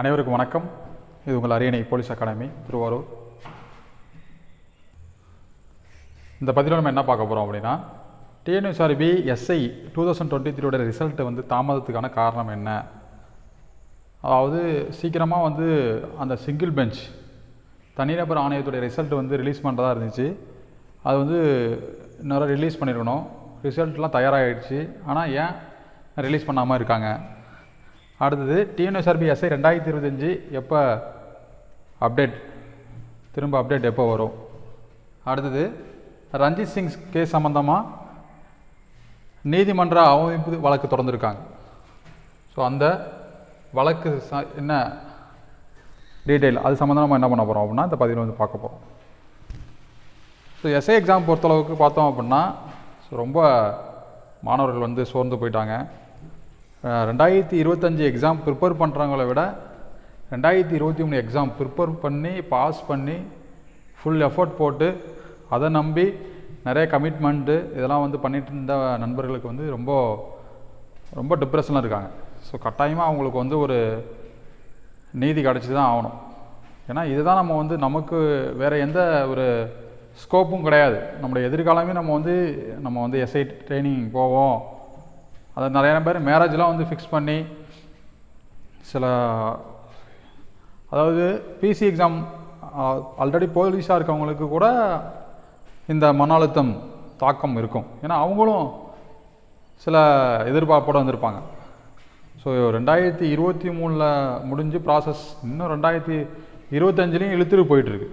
அனைவருக்கும் வணக்கம். இது உங்கள் அரியணை போலீஸ் அகாடமி திருவாரூர். இந்த பதிவில் நம்ம என்ன பார்க்க போகிறோம் அப்படின்னா TNUSRB SI two thousand twenty த்ரீயோட ரிசல்ட் வந்து தாமதத்துக்கான காரணம் என்ன? அதாவது சீக்கிரமாக வந்து அந்த சிங்கிள் பெஞ்ச் தனிநபர் ஆணையத்துடைய ரிசல்ட் வந்து ரிலீஸ் பண்ணுறதா இருந்துச்சு. அது வந்து இன்னொரு ரிலீஸ் பண்ணியிருக்கணும் ரிசல்ட்லாம் தயாராகிடுச்சு ஆனால் ஏன் ரிலீஸ் பண்ணாமல் இருக்காங்க? அடுத்தது டிஎன்எஸ்ஆர்பி எஸ்ஐ ரெண்டாயிரத்தி இருபத்தஞ்சி எப்போ அப்டேட் திரும்ப அப்டேட் எப்போ வரும்? அடுத்தது ரஞ்சித் சிங் கேஸ் சம்மந்தமாக நீதிமன்ற அவமதிப்பு வழக்கு தொடர்ந்துருக்காங்க. ஸோ அந்த வழக்கு ச என்ன டீட்டெயில் அது சம்மந்தமாக நம்ம என்ன பண்ண போகிறோம் அப்படின்னா இந்த பதிவில் வந்து பார்க்க போகிறோம் ஸோ எஸ்ஐ எக்ஸாம் பொறுத்தளவுக்கு பார்த்தோம் அப்படின்னா ஸோ ரொம்ப மாணவர்கள் வந்து சோர்ந்து போயிட்டாங்க. ரெண்டாயிரத்தி இருபத்தஞ்சி எக்ஸாம் ப்ரிப்பேர் பண்ணுறவங்கள விட ரெண்டாயிரத்தி இருபத்தி மூணு எக்ஸாம் ப்ரிப்பேர் பண்ணி பாஸ் பண்ணி ஃபுல் எஃபோர்ட் போட்டு அதை நம்பி நிறைய கமிட்மெண்ட்டு இதெல்லாம் வந்து பண்ணிட்டு இருந்த நண்பர்களுக்கு வந்து ரொம்ப ரொம்ப டிப்ரெஷனில் இருக்காங்க. ஸோ கட்டாயமாக அவங்களுக்கு வந்து ஒரு நீதி கிடச்சி தான் ஆகணும். ஏன்னா இதுதான் நம்ம வந்து நமக்கு வேறு எந்த ஒரு ஸ்கோப்பும் கிடையாது. நம்முடைய எதிர்காலமே நம்ம வந்து நம்ம வந்து எஸ்ஐ ட்ரைனிங் போவோம். அதை நிறைய பேர் மேரேஜ்லாம் வந்து ஃபிக்ஸ் பண்ணி சில அதாவது பிசி எக்ஸாம் ஆல்ரெடி போலீஸாக இருக்கவங்களுக்கு கூட இந்த மன அழுத்தம் தாக்கம் இருக்கும். ஏன்னா அவங்களும் சில எதிர்பார்ப்போடு வந்திருப்பாங்க. ஸோ ரெண்டாயிரத்தி இருபத்தி மூணில் முடிஞ்சு ப்ராசஸ் இன்னும் ரெண்டாயிரத்தி இருபத்தஞ்சிலையும் இழுத்துட்டு போயிட்டுருக்கு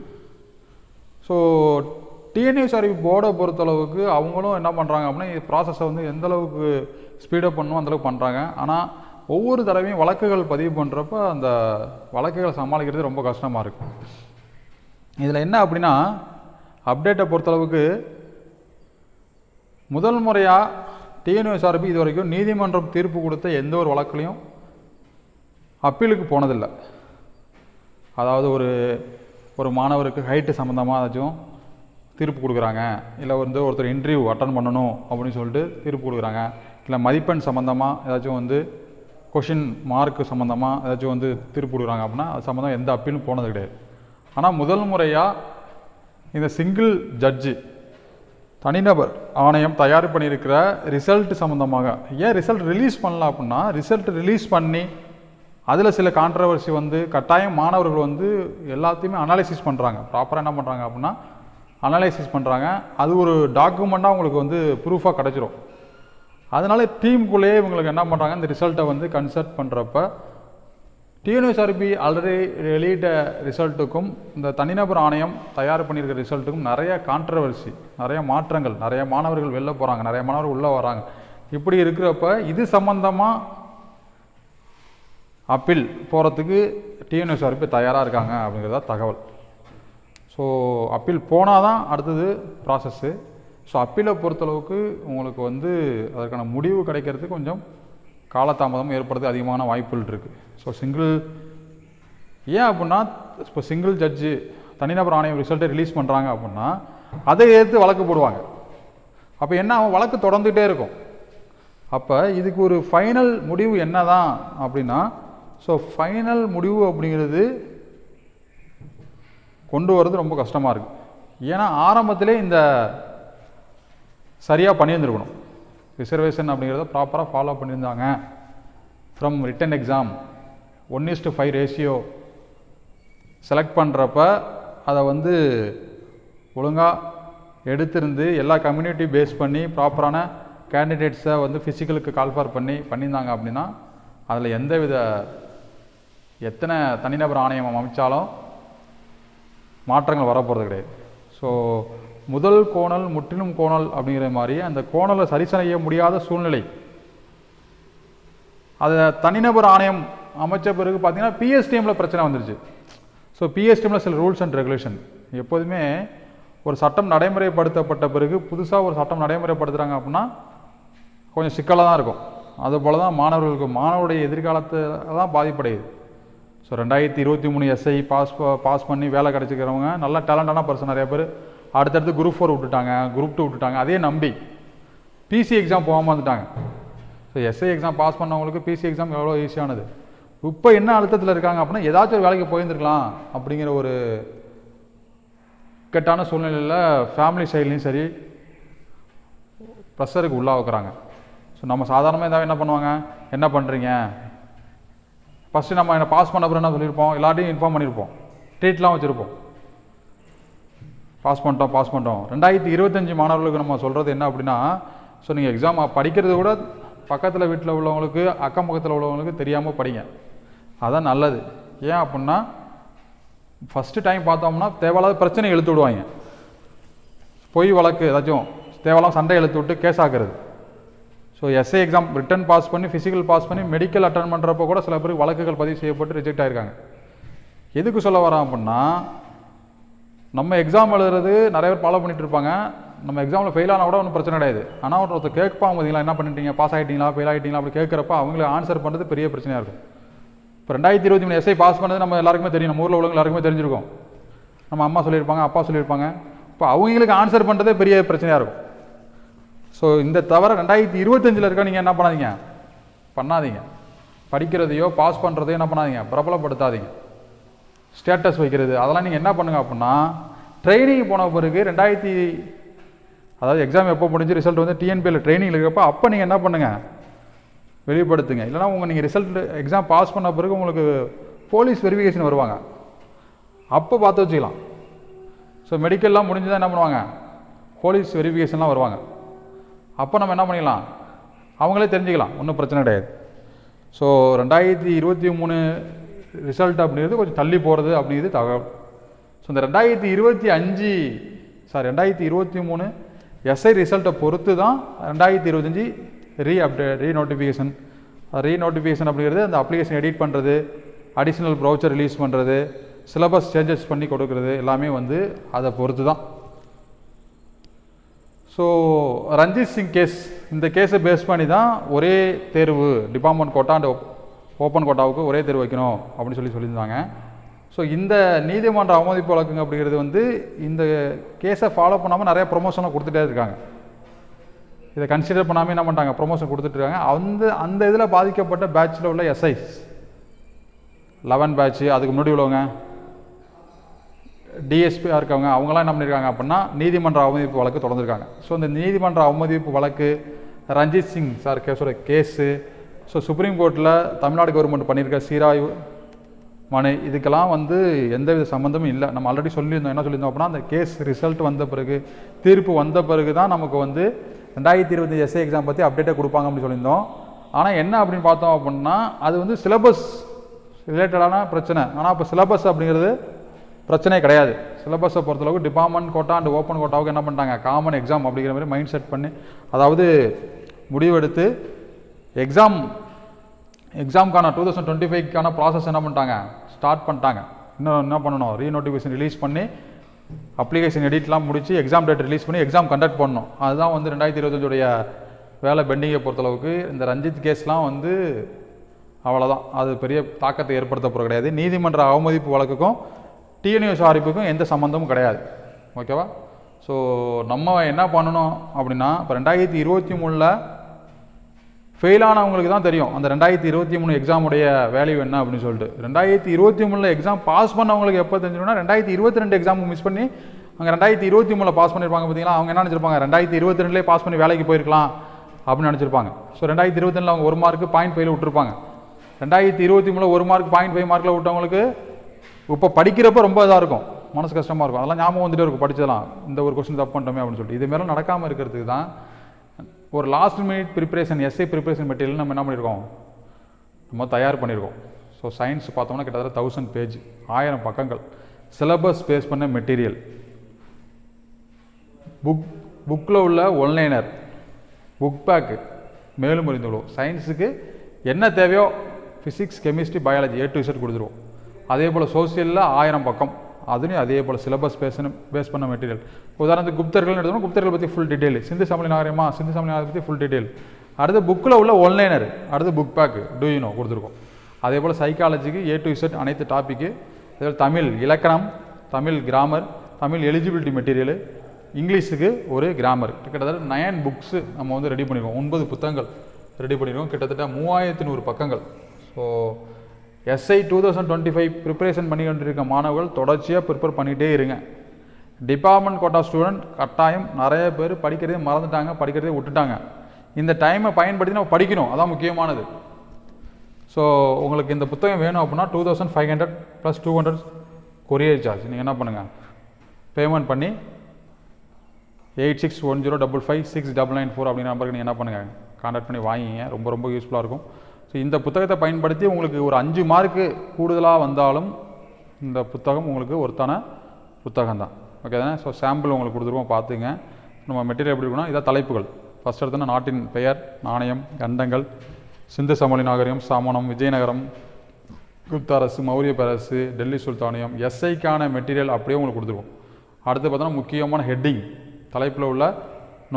ஸோ டிஎன்யூஎஸ் அறிவு போர்டை பொறுத்தளவுக்கு அவங்களும் என்ன பண்ணுறாங்க அப்படின்னா இது ப்ராசஸை வந்து எந்த அளவுக்கு ஸ்பீடப் பண்ணணும் அந்தளவுக்கு பண்ணுறாங்க ஆனால் ஒவ்வொரு தடவையும் வழக்குகள் பதிவு பண்ணுறப்ப அந்த வழக்குகளை சமாளிக்கிறது ரொம்ப கஷ்டமாக இருக்கும். இதில் என்ன அப்படின்னா அப்டேட்டை பொறுத்தளவுக்கு முதல் முறையாக டிஎன்யூஎஸ்ஆர்பி இது வரைக்கும் நீதிமன்றம் தீர்ப்பு கொடுத்த எந்த ஒரு வழக்குலையும் அப்பீலுக்கு போனதில்லை. அதாவது ஒரு ஒரு மாணவருக்கு ஹைட்டு சம்மந்தமாக ஏதாச்சும் தீர்ப்பு கொடுக்குறாங்க. இல்லை வந்து ஒருத்தர் இன்டர்வியூ அட்டன் பண்ணணும் அப்படின்னு சொல்லிட்டு தீர்ப்பு கொடுக்குறாங்க. இல்லை மதிப்பெண் சம்மந்தமாக ஏதாச்சும் வந்து கொஷின் மார்க்கு சம்மந்தமாக ஏதாச்சும் வந்து தீர்ப்பு கொடுக்குறாங்க அப்படின்னா அது சம்மந்தம் எந்த அப்பீலும் போனது கிடையாது. ஆனால் முதல் முறையாக இந்த சிங்கிள் ஜட்ஜு தனிநபர் ஆணையம் தயார் பண்ணியிருக்கிற ரிசல்ட் சம்மந்தமாக ஏன் ரிசல்ட் ரிலீஸ் பண்ணலாம் அப்படின்னா ரிசல்ட் ரிலீஸ் பண்ணி அதில் சில கான்ட்ரவர்சி வந்து கட்டாயம் மாணவர்கள் வந்து எல்லாத்தையுமே அனாலிசிஸ் பண்ணுறாங்க ப்ராப்பராக என்ன பண்ணுறாங்க அப்படின்னா அனலைசிஸ் பண்ணுறாங்க அது ஒரு டாக்குமெண்ட்டாக உங்களுக்கு வந்து ப்ரூஃபாக கிடச்சிரும். அதனால டீமுக்குள்ளேயே இவங்களுக்கு என்ன பண்ணுறாங்க இந்த ரிசல்ட்டை வந்து கன்சல்ட் பண்ணுறப்ப டிஎன்எஸ்ஆர்பி ஆல்ரெடி வெளியிட்ட ரிசல்ட்டுக்கும் இந்த தனிநபர் ஆணையம் தயார் பண்ணியிருக்கிற ரிசல்ட்டுக்கும் நிறைய கான்ட்ரவர்சி நிறைய மாற்றங்கள் நிறைய மாணவர்கள் வெளில போகிறாங்க நிறைய மாணவர்கள் உள்ளே வராங்க. இப்படி இருக்கிறப்ப இது சம்மந்தமாக அப்பீல் போகிறதுக்கு டிஎன்எஸ்ஆர்பி தயாராக இருக்காங்க அப்படிங்கிறதா தகவல். ஸோ அப்பீல் போனால் தான் அடுத்தது ப்ராசஸ்ஸு ஸோ அப்பீலை பொறுத்தளவுக்கு உங்களுக்கு வந்து அதற்கான முடிவு கிடைக்கிறதுக்கு கொஞ்சம் காலதாமதம் ஏற்படுறது அதிகமான வாய்ப்புகள் இருக்குது ஸோ சிங்கிள் ஏன் அப்படின்னா இப்போ சிங்கிள் ஜட்ஜு தனிநபர் ஆணையம் ரிசல்ட்டை ரிலீஸ் பண்ணுறாங்க அப்படின்னா அதை எதிர்த்து வழக்கு போடுவாங்க. அப்போ என்ன அவன் வழக்கு தொடர்ந்துகிட்டே இருக்கும். அப்போ இதுக்கு ஒரு ஃபைனல் முடிவு என்ன தான் அப்படின்னா ஸோ ஃபைனல் முடிவு அப்படிங்கிறது கொண்டு வர்றது ரொம்ப கஷ்டமாக இருக்குது ஏன்னா ஆரம்பத்திலே இந்த சரியாக பண்ணியிருந்துருக்கணும். ரிசர்வேஷன் அப்படிங்கிறத ப்ராப்பராக ஃபாலோ பண்ணியிருந்தாங்க. From written exam one is to five ratio select பண்ணுறப்ப அதை வந்து ஒழுங்காக எடுத்திருந்து எல்லா கம்யூனிட்டி பேஸ் பண்ணி ப்ராப்பரான கேண்டிடேட்ஸை வந்து ஃபிசிக்கலுக்கு கால்ஃபார் பண்ணி பண்ணியிருந்தாங்க அப்படின்னா அதில் எந்த வித எத்தனை தனிநபர் ஆணையம் அமைச்சாலும் மாற்றங்கள் வரப்போகிறது கிடையாது. ஸோ முதல் கோணல் முற்றிலும் கோணல் அப்படிங்கிற மாதிரி அந்த கோணலை சரி செய்ய முடியாத சூழ்நிலை. அதை தனிநபர் ஆணையம் அமைச்ச பிறகு பார்த்தீங்கன்னா பிஎஸ்டிஎம்மில் பிரச்சனை வந்துருச்சு. ஸோ பிஎஸ்டிஎம்மில் சில ரூல்ஸ் அண்ட் ரெகுலேஷன் எப்போதுமே ஒரு சட்டம் நடைமுறைப்படுத்தப்பட்ட பிறகு புதுசாக ஒரு சட்டம் நடைமுறைப்படுத்துகிறாங்க அப்படின்னா கொஞ்சம் சிக்கலாக தான் இருக்கும். அதுபோல் தான் மாணவர்களுக்கு மாணவருடைய எதிர்காலத்தில் தான் பாதிப்படையுது. ஸோ ரெண்டாயிரத்தி இருபத்தி மூணு எஸ்ஐ பாஸ் பாஸ் பண்ணி வேலை கிடச்சிக்கிறவங்க நல்ல டேலண்டான பர்சன் நிறைய பேர். அடுத்தடுத்து குரூப் ஃபோர் விட்டுட்டாங்க குரூப் டூ விட்டுட்டாங்க. அதே நம்பி பிசி எக்ஸாம் போகாமல் வந்துட்டாங்க. ஸோ எஸ்ஐ எக்ஸாம் பாஸ் பண்ணவங்களுக்கு பிசி எக்ஸாம் எவ்வளோ ஈஸியானது இப்போ என்ன அழுத்தத்தில் இருக்காங்க அப்படின்னா ஏதாச்சும் ஒரு வேலைக்கு போயிருந்துருக்கலாம் அப்படிங்கிற ஒரு இக்கட்டான சூழ்நிலையில் ஃபேமிலி சைட்லேயும் சரி ப்ரெஷருக்கு உள்ளாக்குறாங்க ஸோ நம்ம சாதாரணமாக இருந்தால் என்ன பண்ணுவாங்க? என்ன பண்ணுறீங்க ஃபஸ்ட்டு நம்ம என்ன பாஸ் பண்ண அப்புறம் என்ன சொல்லியிருப்போம்? எல்லாத்தையும் இன்ஃபார்ம் பண்ணியிருப்போம். ட்ரீட்லாம் வச்சுருப்போம். பாஸ் பண்ணிட்டோம் பாஸ் பண்ணிட்டோம். ரெண்டாயிரத்தி இருபத்தஞ்சி மாணவர்களுக்கு நம்ம சொல்கிறது என்ன அப்படின்னா ஸோ நீங்கள் எக்ஸாம் படிக்கிறது கூட பக்கத்தில் வீட்டில் உள்ளவங்களுக்கு அக்கம் பக்கத்தில் உள்ளவங்களுக்கு தெரியாமல் படிங்க. அதான் நல்லது. ஏன் அப்படின்னா ஃபஸ்ட்டு டைம் பார்த்தோம்னா தேவையில்லாத பிரச்சனை இழுத்து விடுவாங்க. பொய் வழக்கு ஏதாச்சும் தேவையில்லாம சண்டை இழுத்து விட்டு கேஸ் ஆக்குறது. So SA exam written pass பண்ணி ஃபிசிக்கல் பாஸ் பண்ணி மெடிக்கல் அட்டன் பண்ணுறப்போ கூட சில பேருக்கு வழக்குகள் பதிவு செய்யப்பட்டு ரிஜெக்ட் ஆகிருக்காங்க எதுக்கு சொல்ல வரோம் அப்படின்னா நம்ம எக்ஸாம் எழுதுறது நிறைய பேர் ஃபாலோ பண்ணிட்டு இருப்பாங்க. நம்ம எக்ஸாமில் ஃபெயில் ஆனால் கூட ஒன்றும் பிரச்சனை கிடையாது. ஆனால் ஒருத்தர் கேட்பாங்க பார்த்தீங்களா என்ன பண்ணிட்டீங்க? பாஸ் ஆகிட்டீங்களா ஃபெயில் ஆகிட்டீங்களா அப்படி கேட்குறப்ப அவங்களுக்கு ஆன்சர் பண்ணுறது பெரிய பிரச்சனையாக இருக்கும். இப்போ ரெண்டாயிரத்தி இருபத்தி மூணு எஸ்ஐ பாஸ் பண்ணது நம்ம எல்லாருக்குமே தெரியும். நம்ம ஊரில் உள்ளவங்க எல்லாருக்குமே தெரிஞ்சிருக்கும். நம்ம அம்மா சொல்லியிருப்பாங்க அப்பா சொல்லியிருப்பாங்க. இப்போ அவங்களுக்கு ஆன்சர் பண்ணுறதே பெரிய பிரச்சனையாக இருக்கும். ஸோ இந்த தவிர ரெண்டாயிரத்தி இருபத்தஞ்சில் இருக்க நீங்கள் என்ன பண்ணாதீங்க? பண்ணாதீங்க. படிக்கிறதையோ பாஸ் பண்ணுறதையோ என்ன பண்ணாதீங்க? பிரபலப்படுத்தாதீங்க. ஸ்டேட்டஸ் வைக்கிறது. அதெல்லாம் நீங்கள் என்ன பண்ணுங்க அப்படின்னா ட்ரைனிங் போன பிறகு ரெண்டாயிரத்தி அதாவது எக்ஸாம் எப்போ முடிஞ்சு ரிசல்ட் வந்து டிஎன்பியில் ட்ரைனிங் இருக்கப்போ அப்போ நீங்கள் என்ன பண்ணுங்கள் வெளிப்படுத்துங்க. இல்லைனா உங்கள் நீங்கள் ரிசல்ட் எக்ஸாம் பாஸ் பண்ண பிறகு உங்களுக்கு போலீஸ் வெரிஃபிகேஷன் வருவாங்க. அப்போ பார்த்து வச்சுக்கலாம். ஸோ மெடிக்கல்லாம் முடிஞ்சுதான் என்ன பண்ணுவாங்க? போலீஸ் வெரிஃபிகேஷன்லாம் வருவாங்க. அப்போ நம்ம என்ன பண்ணிக்கலாம் அவங்களே தெரிஞ்சுக்கலாம். ஒன்றும் பிரச்சனை கிடையாது. ஸோ ரெண்டாயிரத்தி இருபத்தி மூணு ரிசல்ட் அப்படிங்கிறது கொஞ்சம் தள்ளி போகிறது அப்படிங்கிறது தகவல். ஸோ இந்த ரெண்டாயிரத்தி இருபத்தி அஞ்சு சாரி ரெண்டாயிரத்தி இருபத்தி மூணு எஸ்ஐ ரிசல்ட்டை பொறுத்து தான் ரெண்டாயிரத்தி இருபத்தஞ்சி ரீ அப்டே ரீ நோட்டிஃபிகேஷன் ரீ நோட்டிஃபிகேஷன் அப்படிங்கிறது அந்த அப்ளிகேஷன் எடிட் பண்ணுறது அடிஷ்னல் ப்ரௌச்சர் ரிலீஸ் பண்ணுறது சிலபஸ் சேஞ்சஸ் பண்ணி கொடுக்குறது எல்லாமே வந்து அதை பொறுத்து தான். ஸோ ரஞ்சித் சிங் கேஸ் இந்த கேஸை பேஸ் பண்ணி தான் ஒரே தேர்வு டிபார்ட்மெண்ட் கோட்டா அண்ட் ஓப்பன் கோட்டாவுக்கு ஒரே தேர்வு வைக்கணும் அப்படின்னு சொல்லி சொல்லியிருந்தாங்க. ஸோ இந்த நீதிமன்ற அவமதிப்பு வழக்குங்க அப்படிங்கிறது வந்து இந்த கேஸை ஃபாலோ பண்ணாமல் நிறைய ப்ரொமோஷனை கொடுத்துட்டே இருக்காங்க. இதை கன்சிடர் பண்ணாமல் என்ன பண்ணிட்டாங்க? ப்ரொமோஷன் கொடுத்துட்ருக்காங்க அந்த அந்த இதில் பாதிக்கப்பட்ட பேட்சில் உள்ள எஸ்ஐஸ் லெவன் பேட்ச் அதுக்கு முன்னாடி உள்ளவங்க. டிஎஸ்பியாக இருக்கவங்க அவங்களாம் என்ன பண்ணியிருக்காங்க அப்படின்னா நீதிமன்ற அவமதிப்பு வழக்கு தொடர்ந்துருக்காங்க. ஸோ இந்த நீதிமன்ற அவமதிப்பு வழக்கு ரஞ்சித் சிங் சார் கேஸோட கேஸு. ஸோ சுப்ரீம் கோர்ட்டில் தமிழ்நாடு கவர்மெண்ட் பண்ணியிருக்க சீராய்வு மனு இதுக்கெல்லாம் வந்து எந்தவித சம்மந்தமும் இல்லை. நம்ம ஆல்ரெடி சொல்லியிருந்தோம் என்ன சொல்லியிருந்தோம் அப்படின்னா அந்த கேஸ் ரிசல்ட் வந்த பிறகு தீர்ப்பு வந்த பிறகு தான் நமக்கு வந்து ரெண்டாயிரத்தி இருபத்தஞ்சு எஸ்ஏ எக்ஸாம் பற்றி அப்டேட்டை கொடுப்பாங்க அப்படின்னு சொல்லியிருந்தோம். ஆனால் என்ன அப்படின்னு பார்த்தோம் அப்படின்னா அது வந்து சிலபஸ் ரிலேட்டடான பிரச்சனை. ஆனால் இப்போ சிலபஸ் அப்படிங்கிறது பிரச்சனை கிடையாது. சிலபஸை பொறுத்தளவுக்கு டிபார்ட்மெண்ட் கோட்டா அண்ட் ஓப்பன் கோட்டாவுக்கு என்ன பண்ணிட்டாங்க? காமன் எக்ஸாம் அப்படிங்கிற மாதிரி மைண்ட் செட் பண்ணி அதாவது முடிவெடுத்து எக்ஸாம் எக்ஸாம்க்கான டூ தௌசண்ட் டுவெண்ட்டி ஃபைவ்க்கான ப்ராசஸ் என்ன பண்ணிட்டாங்க? ஸ்டார்ட் பண்ணிட்டாங்க. இன்னும் என்ன பண்ணணும்? ரீநோட்டிஃபிகேஷன் ரிலீஸ் பண்ணி அப்ளிகேஷன் எடிட்லாம் முடித்து எக்ஸாம் டேட் ரிலீஸ் பண்ணி எக்ஸாம் கண்டக்ட் பண்ணணும். அதுதான் வந்து ரெண்டாயிரத்தி இருபத்தஞ்சுடைய வேலை பெண்டிங்கை பொறுத்தளவுக்கு இந்த ரஞ்சித் கேஸ்லாம் வந்து அவ்வளோதான் அது பெரிய தாக்கத்தை ஏற்படுத்த போகிற கிடையாது. நீதிமன்ற அவமதிப்பு வழக்குக்கும் டிஎன்யூஎஸ் ஆரிப்புக்கும் எந்த சம்மந்தமும் கிடையாது. ஓகேவா ஸோ நம்ம என்ன பண்ணணும் அப்படின்னா இப்போ ரெண்டாயிரத்தி இருபத்தி மூணில் ஃபெயில் ஆனவங்களுக்கு தான் தெரியும் அந்த ரெண்டாயிரத்தி இருபத்தி மூணு எக்ஸாமுடைய வேல்யூ என்ன அப்படின்னு சொல்லிட்டு. ரெண்டாயிரத்தி இருபத்தி மூணில் எக்ஸாம் பாஸ் பண்ணவங்களுக்கு எப்போ தெரிஞ்சிடும்னா ரெண்டாயிரத்தி இருபத்தி ரெண்டு எக்ஸாம் மிஸ் பண்ணி அங்கே ரெண்டாயிரத்தி இருபத்தி மூணில் பாஸ் பண்ணியிருப்பாங்க பார்த்தீங்களா அவங்க என்ன நினச்சிருப்பாங்க? ரெண்டாயிரத்தி இருபத்தி ரெண்டுலேயே பாஸ் பண்ணி வேலைக்கு போயிருக்கலாம் அப்படின்னு நினச்சிருப்பாங்க. ஸோ ரெண்டாயிரத்தி இருபத்தி ரெண்டில் அவங்க ஒரு மார்க்கு பாயிண்ட் ஃபைவ்ல விட்டுருப்பாங்க. ரெண்டாயிரத்தி இருபத்தி மூணில் ஒரு மார்க் பாயிண்ட் ஃபைவ் மார்க்கில் விட்டவங்களுக்கு இப்போ படிக்கிறப்ப ரொம்ப இதாக இருக்கும். மனசு கஷ்டமாக இருக்கும். அதெல்லாம் ஞாபகம் வந்துட்டே இருக்கும். படிச்சதெல்லாம். இந்த ஒரு கொஸ்டின் தப்பு பண்ணிட்டோமே அப்படின்னு சொல்லிட்டு. இதுமாரிலாம் நடக்காமல் இருக்கிறதுக்கு தான் ஒரு last minute preparation SA preparation material நம்ம என்ன பண்ணியிருக்கோம் நம்ம தயார் பண்ணியிருக்கோம் ஸோ சயின்ஸ் பார்த்தோம்னா கிட்டத்தட்ட தௌசண்ட் பேஜ் ஆயிரம் பக்கங்கள். சிலபஸ் பேஸ் பண்ண மெட்டீரியல் புக் புக்கில் உள்ள ஒன்லைனர் புக் பேக்கு மேலும் அறிந்துள்ளோம் சயின்ஸுக்கு என்ன தேவையோ? Physics chemistry biology A to Z கொடுத்துருவோம். அதே போல் சோசியலில் ஆயிரம் பக்கம். அதுலேயும் அதே போல் சிலபஸ் பேசணும் பேஸ் பண்ண மெட்டீரியல் உதாரணத்துக்கு குப்தர்கள் எடுத்தோம்னா குப்தர்கள் பற்றி ஃபுல் டீட்டெயில் சிந்து சமலி நாகரியமா சிந்து சமலி நாகரிகம் பற்றி ஃபுல் டீட்டெயில் அடுத்து புக்கில் உள்ள ஒன்லைனர் அடுத்து புக் பேக்கு டூ யூனோ கொடுத்துருக்கோம். அதே போல் சைக்காலஜிக்கு ஏ டு இசட் அனைத்து டாப்பிக்கு அதே போல் தமிழ் இலக்கணம் Tamil grammar Tamil eligibility material இங்கிலீஷுக்கு ஒரு கிராமர் கிட்டத்தட்ட நயன் புக்ஸு நம்ம வந்து ரெடி பண்ணிடுவோம் ஒன்பது புத்தகங்கள் ரெடி பண்ணியிருக்கோம் கிட்டத்தட்ட மூவாயிரத்து நூறு பக்கங்கள். So SI two thousand twenty five preparation பண்ணி கொண்டிருக்க மாணவர்கள் தொடர்ச்சியாக ப்ரிப்பேர் பண்ணிகிட்டே இருங்க. டிபார்ட்மெண்ட் கோட்டா ஸ்டூடெண்ட் கட்டாயம் நிறைய பேர் படிக்கிறதே மறந்துட்டாங்க படிக்கிறதே விட்டுட்டாங்க. இந்த டைமை பயன்படுத்தி நம்ம படிக்கணும் அதான் முக்கியமானது. ஸோ உங்களுக்கு இந்த புத்தகம் வேணும் அப்படின்னா two thousand five hundred plus two hundred courier charge நீங்கள் என்ன பண்ணுங்கள் பேமெண்ட் பண்ணி eight six one zero double five six double nine four அப்படிங்கிற நம்பருக்கு நீங்கள் என்ன பண்ணுங்கள் கான்டாக்ட் பண்ணி வாங்கிங்க. ரொம்ப ரொம்ப யூஸ்ஃபுல்லாக இருக்கும். ஸோ இந்த புத்தகத்தை பயன்படுத்தி உங்களுக்கு ஒரு அஞ்சு மார்க்கு கூடுதலாக வந்தாலும் இந்த புத்தகம் உங்களுக்கு ஒருத்தான புத்தகம் தான் ஓகே தானே? ஸோ சாம்பிள் உங்களுக்கு கொடுத்துருவோம் பார்த்துங்க. நம்ம மெட்டீரியல் எப்படி இருக்குன்னா இதான் தலைப்புகள். ஃபஸ்ட் எடுத்தோன்னா நாட்டின் பெயர் நாணயம் கண்டங்கள் சிந்து சமவெளி நாகரிகம் சாமணம் விஜயநகரம் குப்த அரசு மௌரிய பேரரசு டெல்லி சுல்தானியம் எஸ்ஐக்கான மெட்டீரியல் அப்படியே உங்களுக்கு கொடுத்துருவோம். அடுத்து பார்த்தோன்னா முக்கியமான ஹெட்டிங் தலைப்பில் உள்ள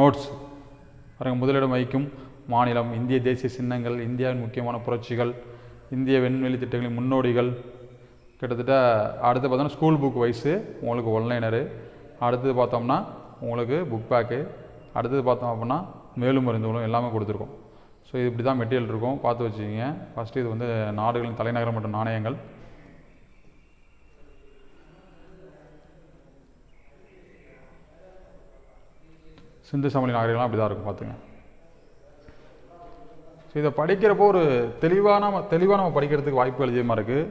நோட்ஸ் பாருங்கள் முதலிடம் வைக்கும் மாநிலம் இந்திய தேசிய சின்னங்கள் இந்தியாவின் முக்கியமான புரட்சிகள் இந்திய விண்வெளி திட்டங்களின் முன்னோடிகள். கிட்டத்தட்ட அடுத்து பார்த்தோம்னா ஸ்கூல் புக் வைஸு உங்களுக்கு ஒன்லைனரு அடுத்தது பார்த்தோம்னா உங்களுக்கு புக் பேக்கு அடுத்தது பார்த்தோம் அப்படின்னா மேலும் மருந்துகளும் எல்லாமே கொடுத்துருக்கோம். ஸோ இது இப்படி தான் மெட்டீரியல் இருக்கும். பார்த்து வச்சுக்கிங்க. ஃபஸ்ட்டு இது வந்து நாடுகளின் தலைநகரம் மற்றும் நாணயங்கள். சிந்து சமவெளி நாகரிகம்லாம் அப்படி தான் இருக்கும். பார்த்துங்க இதை படிக்கிறப்போ ஒரு தெளிவான நம்ம தெளிவாக நம்ம படிக்கிறதுக்கு வாய்ப்புகள் அதிகமாக இருக்குது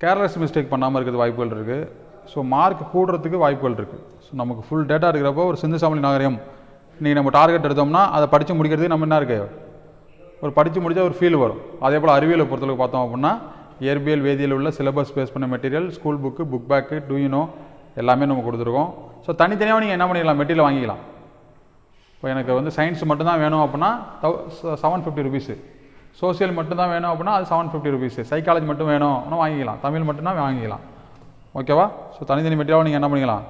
கேர்லெஸ் மிஸ்டேக் பண்ணாமல் இருக்கிறது வாய்ப்புகள் இருக்குது ஸோ மார்க் கூடுறதுக்கு வாய்ப்புகள் இருக்குது ஸோ நமக்கு ஃபுல் டேட்டா இருக்கிறப்போ ஒரு சிந்து சாமி நாகரிகம். இன்றைக்கி நம்ம டார்கெட் எடுத்தோம்னா அதை படித்து முடிக்கிறதுக்கு நம்ம என்ன இருக்குது ஒரு படித்து முடிஞ்சால் ஒரு ஃபீல் வரும். அதே போல் அறிவியலை பொறுத்தளவுக்கு பார்த்தோம் அப்படின்னா இயற்பியல் வேதியியல் உள்ள சிலபஸ் பேஸ் பண்ண material school book book back do you know எல்லாமே நம்ம கொடுத்துருக்கோம். ஸோ தனித்தனியாக நீங்கள் என்ன பண்ணிக்கலாம் மெட்டீரியல் வாங்கிக்கலாம். இப்போ எனக்கு வந்து சயின்ஸ் மட்டும்தான் வேணும் அப்படின்னா தௌ செவன் ஃபிஃப்டி ருபீஸு சோசியல் மட்டும்தான் வேணும் அப்படின்னா அது செவன் ஃபிஃப்டி ருபீஸு சைக்காலஜி மட்டும் வேணும் அப்படின்னா வாங்கிக்கலாம். தமிழ் மட்டும்தான் வாங்கிக்கலாம். ஓகேவா ஸோ தனித்தனி மெட்டீரியலாக நீங்கள் என்ன பண்ணிக்கலாம்?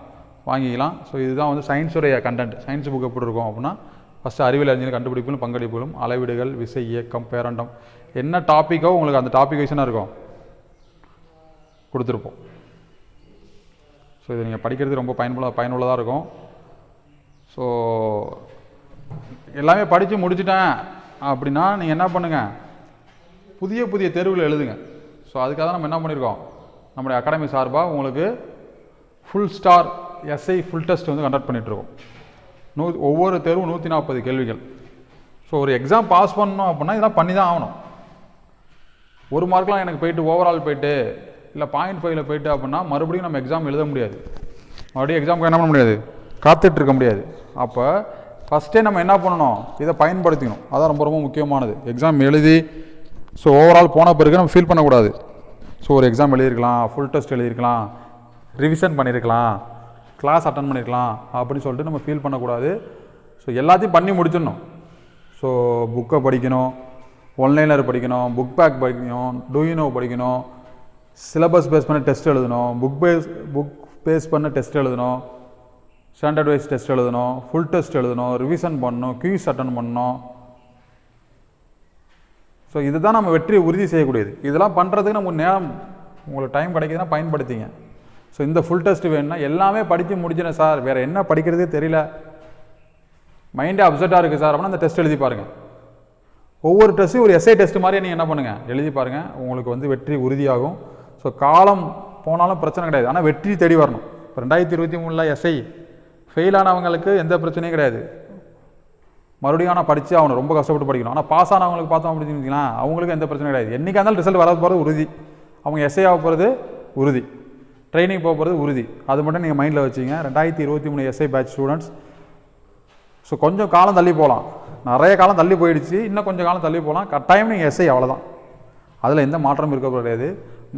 வாங்கிக்கலாம். ஸோ இதுதான் வந்து சயின்ஸுடைய கண்டென்ட் சயின்ஸ் புக் எப்படி இருக்கும் அப்படின்னா ஃபஸ்ட்டு அறிவியல் அறிஞர் கண்டுபிடிப்புகளும் பங்களிப்புகளும் அளவீடுகள் விசை இயக்கம் பேரண்டம். என்ன டாப்பிக்கோ உங்களுக்கு அந்த டாபிக் வைஸ்னா இருக்கும்? கொடுத்துருப்போம். ஸோ இது நீங்கள் படிக்கிறது ரொம்ப பயனுள்ள பயனுள்ளதாக இருக்கும். ஸோ எல்லாமே படித்து முடிச்சிட்டேன். அப்படின்னா நீங்கள் என்ன பண்ணுங்கள் புதிய புதிய தேர்வுகள் எழுதுங்க. ஸோ அதுக்காக தான் நம்ம என்ன பண்ணியிருக்கோம் நம்முடைய அகாடமி சார்பாக உங்களுக்கு full star SI full test வந்து கண்டக்ட் பண்ணிகிட்ருக்கோம் நூ ஒவ்வொரு தேர்வும் நூற்றி நாற்பது கேள்விகள். ஸோ ஒரு எக்ஸாம் பாஸ் பண்ணணும் அப்படின்னா இதெல்லாம் பண்ணி தான் ஆகணும். ஒரு மார்க்லாம் எனக்கு போயிட்டு ஓவரால் போயிட்டு இல்லை பாயிண்ட் ஃபைவ்ல போயிட்டு அப்படின்னா மறுபடியும் நம்ம எக்ஸாம் எழுத முடியாது. மறுபடியும் எக்ஸாமுக்கு என்ன பண்ண முடியாது? காத்துட்ருக்க முடியாது. அப்போ ஃபஸ்ட்டே நம்ம என்ன பண்ணணும்? இதை பயன்படுத்திக்கணும். அதான் ரொம்ப ரொம்ப முக்கியமானது. எக்ஸாம் எழுதி ஸோ ஓவரால் போன பிறகு நம்ம ஃபீல் பண்ணக்கூடாது. ஸோ ஒரு எக்ஸாம் எழுதியிருக்கலாம் ஃபுல் டெஸ்ட் எழுதியிருக்கலாம் ரிவிஷன் பண்ணியிருக்கலாம் கிளாஸ் அட்டன் பண்ணியிருக்கலாம் அப்படின்னு சொல்லிட்டு நம்ம ஃபீல் பண்ணக்கூடாது. ஸோ எல்லாத்தையும் பண்ணி முடிச்சிடணும். ஸோ புக்கை படிக்கணும் ஒன்லைனர் படிக்கணும் புக் பேக் படிக்கணும் டூயினோ படிக்கணும் சிலபஸ் பேஸ் பண்ண டெஸ்ட் எழுதணும் புக் பேஸ் புக் பேஸ் பண்ண டெஸ்ட் எழுதணும். ஸ்டாண்டர்ட் வைஸ் டெஸ்ட் எழுதணும் ஃபுல் டெஸ்ட் எழுதணும் ரிவிஷன் பண்ணணும் க்யூஸ் அட்டன் பண்ணணும். ஸோ இதுதான் நம்ம வெற்றியை உறுதி செய்யக்கூடியது. இதெல்லாம் பண்ணுறதுக்கு நமக்கு நேரம் உங்களுக்கு டைம் கிடைக்குதுன்னா பயன்படுத்திங்க. ஸோ இந்த ஃபுல் டெஸ்ட் வேணும்னா எல்லாமே படித்து முடிஞ்சிடும் சார். வேறு என்ன படிக்கிறதே தெரியல. மைண்டே அப்செட்டாக இருக்குது சார் அப்படின்னா அந்த டெஸ்ட் எழுதி பாருங்கள் ஒவ்வொரு டெஸ்ட்டும் ஒரு எஸ்ஐ டெஸ்ட் மாதிரி நீங்கள் என்ன பண்ணுங்கள் எழுதி பாருங்கள் உங்களுக்கு வந்து வெற்றி உறுதியாகும். ஸோ காலம் போனாலும் பிரச்சனை கிடையாது. ஆனால் வெற்றி தேடி வரணும். இப்போ ரெண்டாயிரத்தி இருபத்தி மூணில் எஸ்ஐ ஃபெயில் ஆனவங்களுக்கு எந்த பிரச்சனையும் கிடையாது. மறுபடியும் ஆனால் படித்து அவனை ரொம்ப கஷ்டப்பட்டு படிக்கணும். ஆனால் பாஸ் ஆனவங்களுக்கு பார்த்தோம் அப்படின்னு வச்சுக்கலாம் அவங்களுக்கு எந்த பிரச்சனையும் கிடையாது. என்றைக்கா இருந்தாலும் ரிசல்ட் வர போகிறது உறுதி. அவங்க எஸ்ஐ ஆக போகிறது உறுதி. ட்ரைனிங் போக போகிறது உறுதி. அது மட்டும் நீங்கள் மைண்டில் வச்சுங்க. ரெண்டாயிரத்தி இருபத்தி மூணு எஸ்ஐ பேட்ச் ஸ்டூடெண்ட்ஸ் ஸோ கொஞ்சம் காலம் தள்ளி போகலாம். நிறைய காலம் தள்ளி போயிடுச்சு. இன்னும் கொஞ்சம் காலம் தள்ளி போகலாம். கட்டாயம் நீங்கள் எஸ்ஐ அவ்வளோதான் அதில் எந்த மாற்றமும் இருக்க கிடையாது.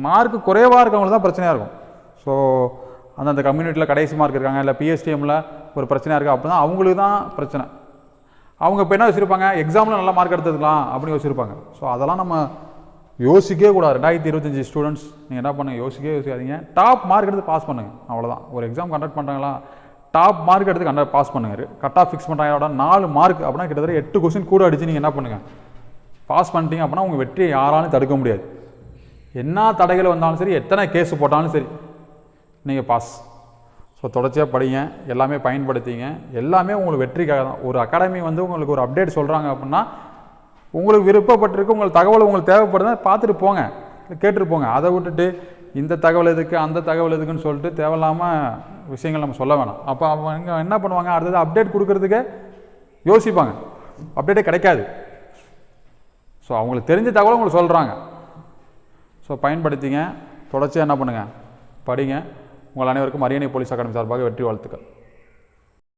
மார்க் குறைவாக இருக்கவங்களுக்கு தான் பிரச்சனையாக இருக்கும். ஸோ அந்தந்த கம்யூனிட்டியில் கடைசி மார்க் இருக்காங்க இல்லை பிஎஸ்டிஎம்மில் ஒரு பிரச்சனையாக இருக்குது அப்படின்னா அவங்களுக்கு தான் பிரச்சனை. அவங்க இப்போ என்ன வச்சுருப்பாங்க? எக்ஸாமில் நல்ல மார்க் எடுத்துக்கலாம் அப்படின்னு வச்சுருப்பாங்க. ஸோ அதெல்லாம் நம்ம யோசிக்கவே கூடாது. ரெண்டாயிரத்தி இருபத்தஞ்சி ஸ்டூடெண்ட்ஸ் நீங்கள் என்ன பண்ணுங்க? யோசிக்கவே யோசிக்காதீங்க. டாப் மார்க் எடுத்து பாஸ் பண்ணுங்கள் அவ்வளோதான் ஒரு எக்ஸாம் கண்டக்ட் பண்ணுறாங்களா டாப் மார்க் எடுத்து கண்டக்ட் பாஸ் பண்ணுங்க. கட் ஆஃப் ஃபிக்ஸ் பண்ணுறாங்க நாலு மார்க் அப்படின்னா கிட்டத்தட்ட எட்டு கொஸ்டின் கூட அடித்து நீங்கள் என்ன பண்ணுங்கள் பாஸ் பண்ணிட்டீங்க அப்படின்னா உங்கள் வெற்றியை யாராலும் தடுக்க முடியாது. என்ன தடைகள் வந்தாலும் சரி எத்தனை கேஸ் போட்டாலும் சரி. நீங்கள் பாஸ் ஸோ தொடர்ச்சியாக படிங்க எல்லாமே பயன்படுத்திங்க. எல்லாமே உங்களுக்கு வெற்றிக்காக தான். ஒரு அகாடமி வந்து உங்களுக்கு ஒரு அப்டேட் சொல்கிறாங்க அப்படின்னா உங்களுக்கு விருப்பப்பட்டிருக்கு உங்களுக்கு தகவல் உங்களுக்கு தேவைப்படுதா பார்த்துட்டு போங்க. கேட்டுட்டு போங்க. அதை விட்டுட்டு இந்த தகவல் எதுக்கு அந்த தகவல் எதுக்குன்னு சொல்லிட்டு தேவையில்லாமல் விஷயங்கள் நம்ம சொல்ல வேணாம். அப்போ அவங்க என்ன பண்ணுவாங்க? அடுத்தது அப்டேட் கொடுக்குறதுக்கு யோசிப்பாங்க. அப்டேட்டே கிடைக்காது. ஸோ அவங்களுக்கு தெரிஞ்ச தகவலை உங்களுக்கு சொல்கிறாங்க ஸோ பயன்படுத்திங்க. தொடர்ச்சியாக என்ன பண்ணுங்கள் படிங்க. உங்கள் அனைவருக்கும் அரியணை போலீஸ் அகாடமி சார்பாக வெற்றி வாழ்த்துக்கள்.